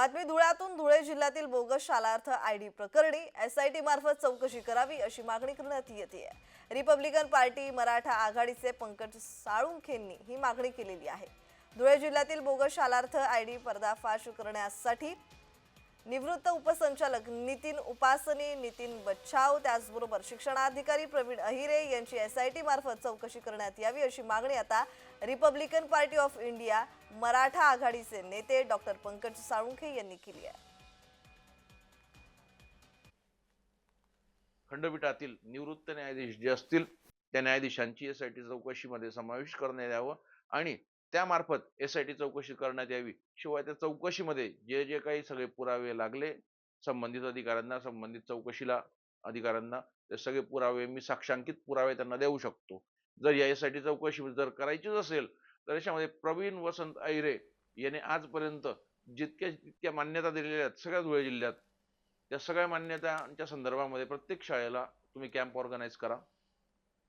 बातमी धुळ्यातून धुळे जिल्ह्यातील बोगस शालार्थ आय डी प्रकरणी एस आय मार्फत चौकशी करावी अशी मागणी करण्यात येते रिपब्लिकन पार्टी मराठा आघाडीचे पंकज साळुंखेंनी ही मागणी केलेली आहे. धुळे जिल्ह्यातील बोगस शालार्थ आय डी पर्दाफाश करण्यासाठी निवृत्त उपसंचालक नितीन उपासनी नितीन बच्छाव त्याचबरोबर शिक्षणाधिकारी प्रवीण अहिरे यांची एस आय मार्फत चौकशी करण्यात यावी अशी मागणी आता Republican Party of India Maratha आघाडीचे नेते डॉक्टर पंकज साळुंखे यांनी केली आहे. खंडपीठातील निवृत्त न्यायाधीश जे असतील त्या न्यायाधीशांची एस आय टी चौकशीमध्ये समावेश करण्यात यावं आणि त्यामार्फत एस आय टी चौकशी करण्यात यावी. शिवाय त्या चौकशीमध्ये जे जे काही सगळे पुरावे लागले संबंधित अधिकाऱ्यांना संबंधित चौकशीला अधिकाऱ्यांना ते सगळे पुरावे मी साक्षांकित पुरावे त्यांना देऊ शकतो. जर यासाठी चौकशी जर करायचीच असेल तर याच्यामध्ये प्रवीण वसंत ऐरे याने आजपर्यंत जितक्या जितक्या मान्यता दिलेल्या आहेत सगळ्या धुळे जिल्ह्यात त्या सगळ्या मान्यतांच्या संदर्भामध्ये प्रत्येक शाळेला तुम्ही कॅम्प ऑर्गनाईज करा.